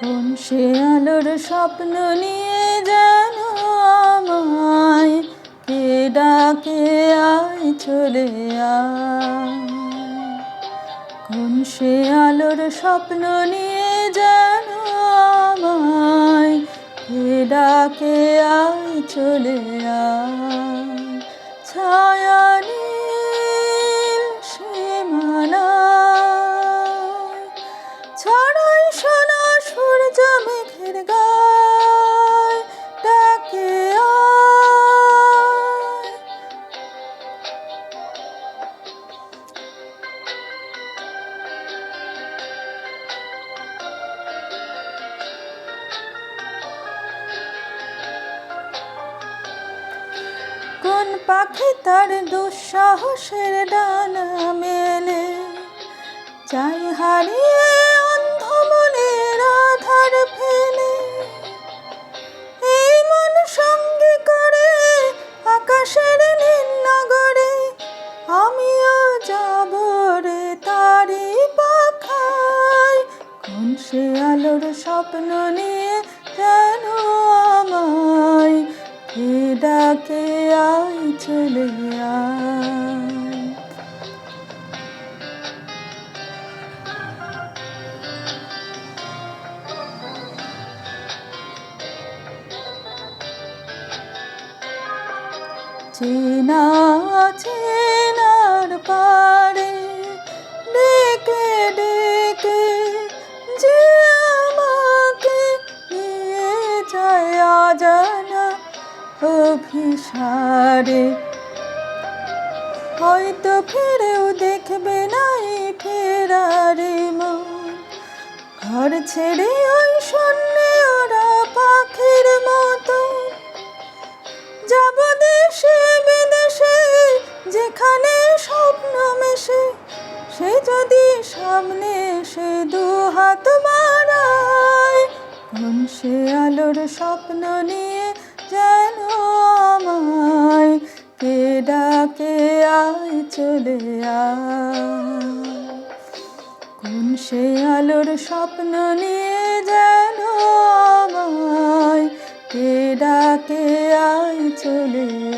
কোন সে আলোর স্বপ্ন নিয়ে যেন আমায়? কে ডাকে আয় চলে কোন সে আলোর স্বপ্ন নিয়ে যেন আমায়? কে ডাকে আয় চলে ছায়া ডাকে কোন পাখি তার দুঃসাহসের ডানা মেলে চাই হারিয়ে আলোর স্বপ্ন নিয়ে যেন আমায় কে ডাকে আয় চলে চেনা চেনার অভিসারে। হয়তো ফিরেও দেখবে নাই ফেরারে মন। ঘর ছেড়ে ওই শূন্যে ওরা পাখির মতো। যাব দেশে বিদেশে, যেখানে স্বপ্ন মেশে, সে যদি সামনে সে দু হাত বাড়ায়, কোন সে আলোর স্বপ্ন নিয়ে যেন আমায় কে ডাকে, আয় চলে কোন সে আলোর স্বপ্ন নিয়ে যেন আমায় কে ডাকে, আয় চলে